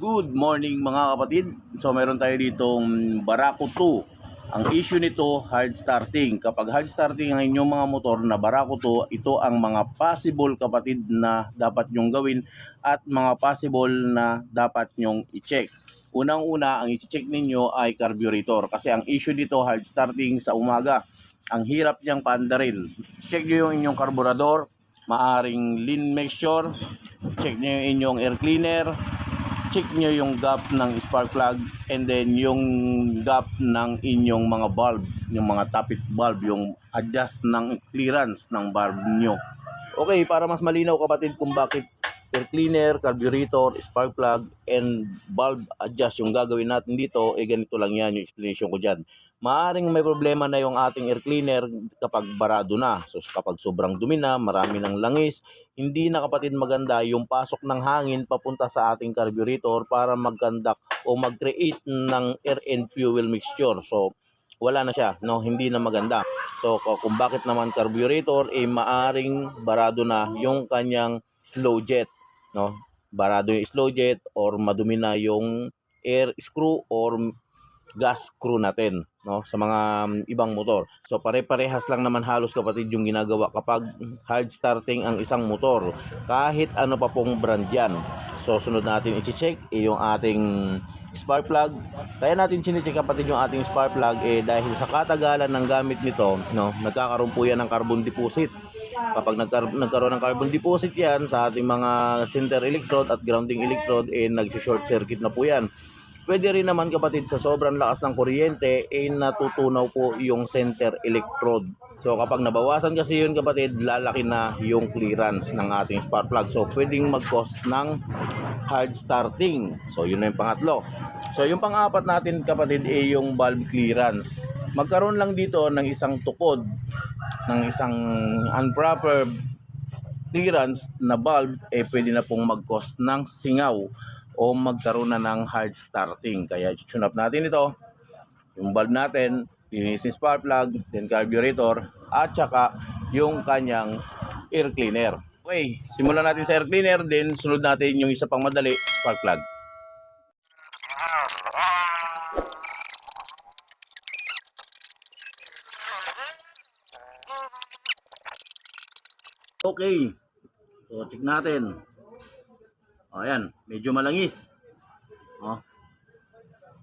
Good morning mga kapatid. So meron tayo ditong Barako 2. Ang issue nito, hard starting. Kapag hard starting ang inyong mga motor na Barako 2, ito ang mga possible kapatid na dapat nyong gawin at mga possible na dapat nyong i-check. Unang-una, ang i-check ninyo ay carburetor kasi ang issue dito, hard starting sa umaga. Ang hirap niyang paandarin. Check nyo yung inyong carburetor, maaring lean mixture, check nyo yung inyong air cleaner, check nyo yung gap ng spark plug and then yung gap ng inyong mga bulb, yung mga tappet bulb, yung adjust ng clearance ng bulb nyo. Okay, para mas malinaw kapatid kung bakit air cleaner, carburetor, spark plug, and bulb adjust yung gagawin natin dito, eh ganito lang yan yung explanation ko dyan. Maaring may problema na yung ating air cleaner kapag barado na. So kapag sobrang dumi na, marami ng langis, hindi na kapatid maganda yung pasok ng hangin papunta sa ating carburetor para mag-conduct o mag-create ng air and fuel mixture. So wala na siya, no? Hindi na maganda. So ku- kung bakit naman carburetor eh maaring barado na yung kanyang slow jet, no? Barado yung slow jet or madumi na yung air screw or gas screw natin no sa mga um, ibang motor. So pare-parehas lang naman halos kapatid yung ginagawa kapag hard starting ang isang motor kahit ano pa pong brand yan. So sunod natin i-check eh, yung ating spark plug. Kaya natin chine-check kapatid yung ating spark plug eh dahil sa katagalan ng gamit nito, no, nagkakaroon po yan ng carbon deposit. Kapag nagkar- nagkaroon ng carbon deposit yan sa ating mga center electrode at grounding electrode eh nag-short circuit na po yan. Pwede rin naman kapatid sa sobrang lakas ng kuryente ay natutunaw po yung center electrode. So kapag nabawasan kasi yun kapatid, lalaki na yung clearance ng ating spark plug. So pwedeng mag-cause ng hard starting. So yun na yung pangatlo. So yung pang-apat natin kapatid ay yung valve clearance. Magkaroon lang dito ng isang tukod, ng isang improper clearance na valve, eh pwede na pong mag-cause ng singaw o magkaroon na ng hard starting. Kaya tune up natin ito. Yung valve natin, yung spark plug, then carburetor, at saka yung kanyang air cleaner. Okay, simulan natin sa air cleaner, then sunod natin yung isa pang madali, spark plug. Okay. So, check natin. O, ayan. Medyo malangis. O.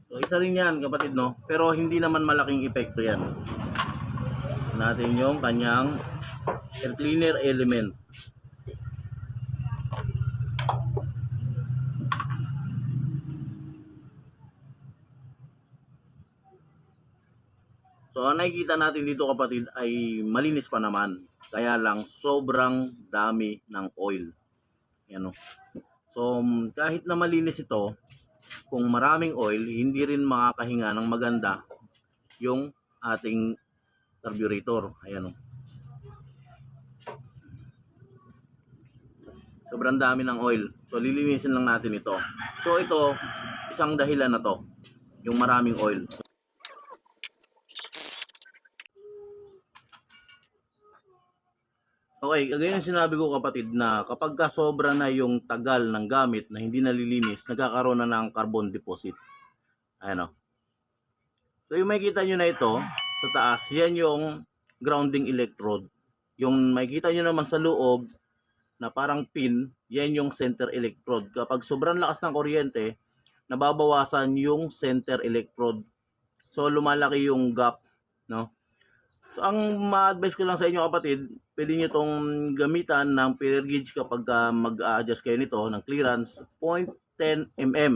So, isa rin yan, kapatid, no? Pero hindi naman malaking epekto yan. Check natin yung kanyang air cleaner element. So, ang nakikita natin dito kapatid ay malinis pa naman. Kaya lang sobrang dami ng oil. Yan o. So, mm, kahit na malinis ito, kung maraming oil, hindi rin makakahinga ng maganda yung ating carburetor. Ayan o. Sobrang dami ng oil. So, lilinisin lang natin ito. So, ito, isang dahilan na to. Yung maraming oil. Okay, kagaya ng sinabi ko kapatid na kapag ka sobra na yung tagal ng gamit na hindi nalilinis, nagkakaroon na ng carbon deposit. Ayan o. So yung makikita nyo na ito, sa taas, yan yung grounding electrode. Yung makikita nyo naman sa loob, na parang pin, yan yung center electrode. Kapag sobrang lakas ng kuryente, nababawasan yung center electrode. So lumalaki yung gap, no? So, ang ma-advise ko lang sa inyo kapatid, pwede nyo itong gamitan ng pillar gauge kapag ah, mag-a-adjust kayo nito ng clearance 0.10 mm.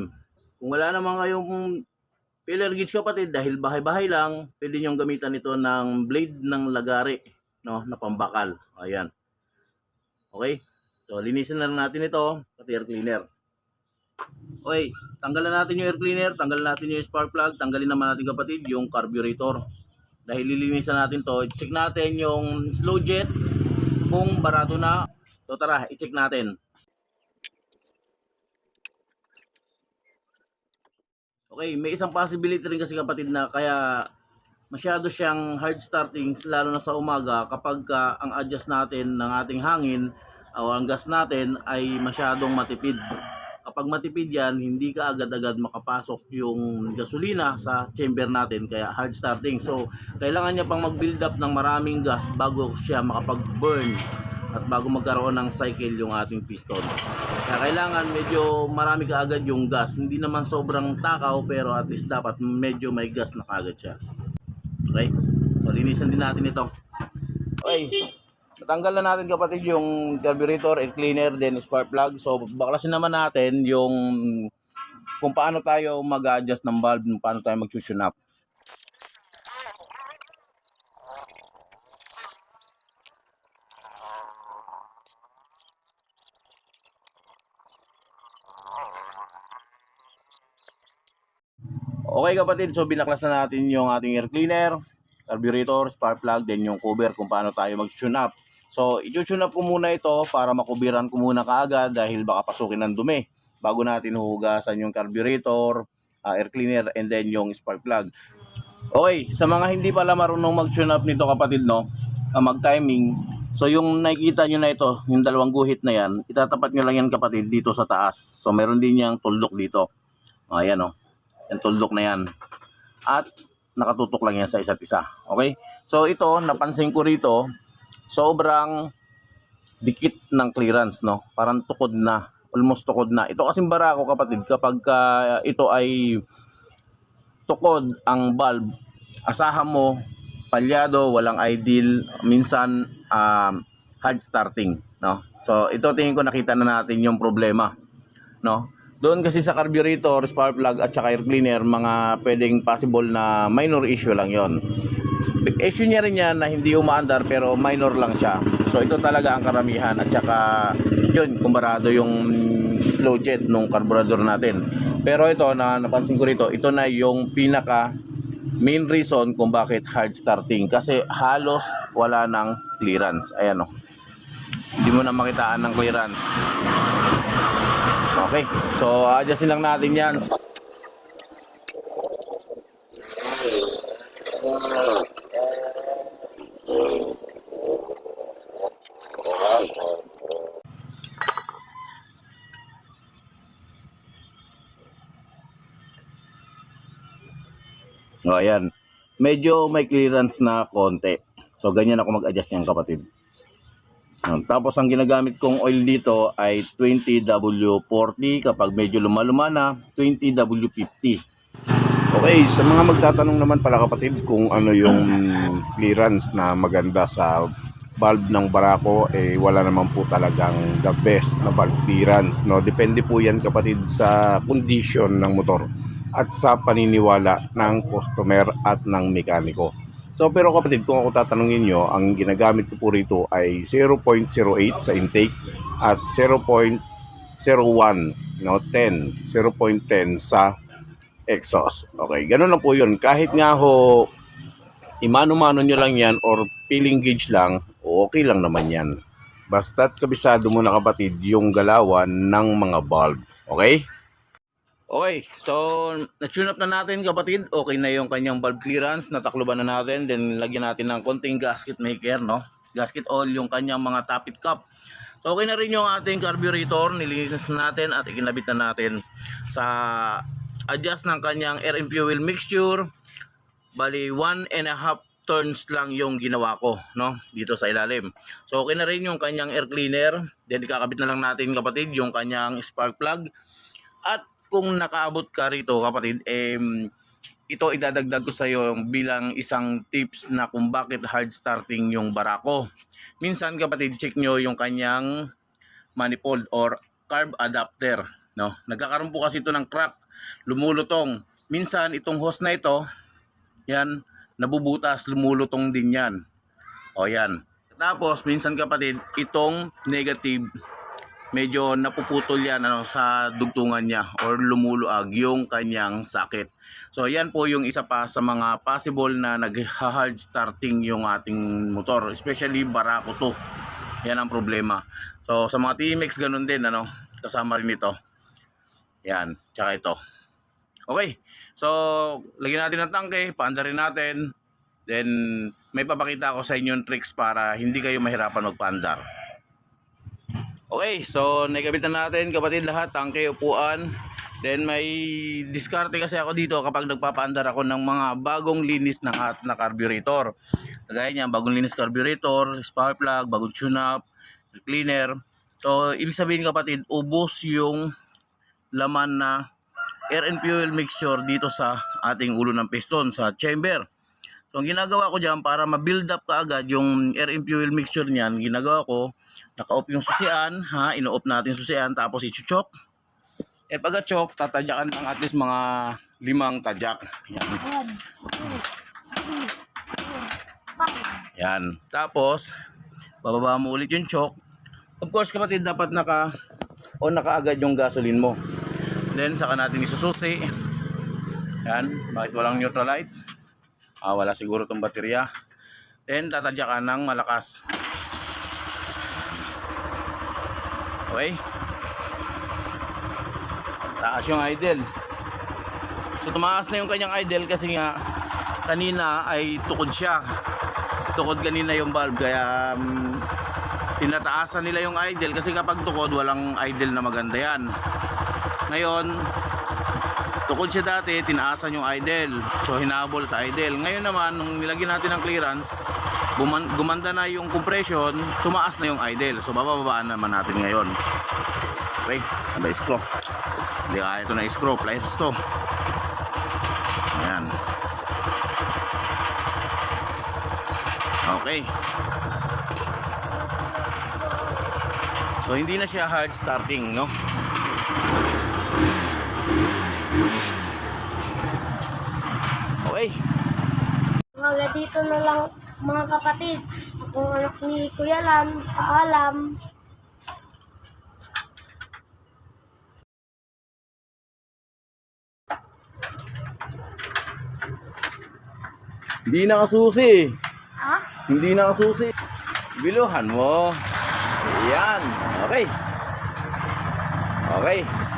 Kung wala naman kayong pillar gauge kapatid, dahil bahay-bahay lang, pwede nyo gamitan ito ng blade ng lagari, no, na pambakal. Ayan. Okay? So, linisin na lang natin ito, pati air cleaner. Okay, tanggalan natin yung air cleaner, tanggalan natin yung spark plug, tanggalin naman natin kapatid yung carburetor. Dahil lilinisan natin to, check natin yung slow jet kung barado na. So tara, i-check natin. Okay, may isang possibility rin kasi kapatid na kaya masyado siyang hard starting lalo na sa umaga kapag ka ang adjust natin ng ating hangin o ang gas natin ay masyadong matipid. Pag matipid yan, hindi ka agad-agad makapasok yung gasolina sa chamber natin, kaya hard starting. So, kailangan niya pang mag-build up ng maraming gas bago siya makapag-burn at bago magkaroon ng cycle yung ating piston. Kaya kailangan medyo marami ka agad yung gas. Hindi naman sobrang takaw pero at least dapat medyo may gas na kagad siya. Okay? So, linisan din natin ito. Okay. Natanggal na natin kapatid yung carburetor, air cleaner, then spark plug. So, baklasin naman natin yung kung paano tayo mag-adjust ng valve, kung paano tayo mag-tune up. Okay kapatid, so binaklas na natin yung ating air cleaner, carburetor, spark plug, then yung cover kung paano tayo mag-tune up. So, i-tune up ko muna ito para makubiran ko muna kaagad dahil baka pasukin ng dumi bago natin hugasan yung carburetor, ah, air cleaner, and then yung spark plug. Okay, sa mga hindi pala marunong mag-tune up nito kapatid, no, ah, mag-timing, so yung nakikita nyo na ito, yung dalawang guhit na yan, itatapat nyo lang yan kapatid dito sa taas. So, meron din yung tuldok dito. Ayan, oh. Yung tuldok na yan. At nakatutok lang yan sa isa't isa. Okay? So ito, napansin ko rito, sobrang dikit ng clearance, no? Parang tukod na. Almost tukod na. Ito kasing barako kapatid, kapag ka ito ay tukod ang valve, asahan mo, palyado, walang ideal, minsan um, hard starting, no? So ito tingin ko nakita na natin yung problema, no? Doon kasi sa carburetor, spark plug at saka air cleaner, mga pwedeng possible na minor issue lang yon. Issue niya rin yan na hindi umaandar pero minor lang siya. So ito talaga ang karamihan at saka yun, kumbarado yung slow jet nung carburetor natin. Pero ito na napansin ko rito, ito na yung pinaka main reason kung bakit hard starting kasi halos wala ng clearance. Ayan o. Hindi mo na makitaan ng clearance. Okay. So, adjustin lang natin yan. O, ayan. Medyo may clearance na konti. So, ganyan ako mag-adjust niyan kapatid. Tapos ang ginagamit kong oil dito ay 20W40 kapag medyo lumaluma na 20W50. Okay, sa mga magtatanong naman pala kapatid kung ano yung clearance na maganda sa valve ng barako, eh wala naman po talagang the best na valve clearance. No? Depende po yan kapatid sa condition ng motor at sa paniniwala ng customer at ng mekaniko. So pero kapatid, kung ako tatanungin nyo, ang ginagamit ko po rito ay 0.08 sa intake at 0.01, no, 10, 0.10 sa exhaust. Okay, ganun lang po yun. Kahit nga ho, imano-mano nyo lang yan or feeling gauge lang, okay lang naman yan. Basta't kabisado mo na kapatid yung galawan ng mga bulb. Okay? Okay, so na-tune up na natin kapatid. Okay na yung kanyang valve clearance. Natakloban na natin. Then lagyan natin ng konting gasket maker, no? Gasket oil yung kanyang mga tappet cup. So, okay na rin yung ating carburetor. Nilinis na natin at ikinabit na natin sa adjust ng kanyang air and fuel mixture. Bali, one and a half turns lang yung ginawa ko, no? Dito sa ilalim. So, okay na rin yung kanyang air cleaner. Then, ikakabit na lang natin kapatid yung kanyang spark plug. At kung nakaabot ka rito kapatid, eh, ito idadagdag ko sa iyo bilang isang tips na kung bakit hard starting yung barako. Minsan kapatid, check nyo yung kanyang manifold or carb adapter. No? Nagkakaroon po kasi ito ng crack, lumulutong. Minsan itong hose na ito, yan, nabubutas, lumulutong din yan. O yan. Tapos minsan kapatid, itong negative medyo napuputol yan ano, sa dugtungan niya or lumuluag yung kanyang sakit. So yan po yung isa pa sa mga possible na nag-hard starting yung ating motor, especially barako to. Yan ang problema. So sa mga TMX ganun din ano, kasama rin ito. Yan, tsaka ito. Okay. So lagyan natin ng tangke, paanda rin natin. Then may papakita ako sa inyo yung tricks para hindi kayo mahirapan magpaandar. Okay, so naikabitan natin kapatid lahat, tangke, upuan. Then may diskarte kasi ako dito kapag nagpapaandar ako ng mga bagong linis ng at na carburetor. Kagaya niyan, bagong linis carburetor, spark plug, bagong tune-up, cleaner. So, ibig sabihin kapatid, ubos yung laman na air and fuel mixture dito sa ating ulo ng piston sa chamber. So, ang ginagawa ko dyan para ma-build up kaagad yung air and fuel mixture niyan, ginagawa ko, naka-off yung susian, ha, ino-off natin susian, tapos i-choke. Eh, pagka-choke, tatadyakan ng at least mga limang tadyak. Yan. Yan. Tapos, bababa mo ulit yung choke. Of course, kapatid, dapat naka o nakaagad yung gasoline mo. Then, saka natin isususi. Yan. Bakit walang neutral light? Ah, wala siguro tong baterya. Then, tatadya ka ng malakas. Okay? Taas yung idle. So, tumaas na yung kanyang idle kasi nga kanina ay tukod siya. Tukod kanina yung valve kaya um, tinataasan nila yung idle kasi kapag tukod walang idle na maganda yan. Ngayon, tukod siya dati, tinaasan yung idle. So hinabol sa idle. Ngayon naman, nung nilagyan natin ng clearance, guman- gumanda na yung compression, tumaas na yung idle. So bababaan naman natin ngayon. Okay, sabay screw. Hindi kaya ito na screw, pliers to. Ayan. Okay. So hindi na siya hard starting, no? Okay. Mga dito na lang mga kapatid. Kung anak ni Kuya Lan, paalam. Hindi nakasusi. Ha? Hindi nakasusi. Biluhan mo. Ayan. Okay. Okay.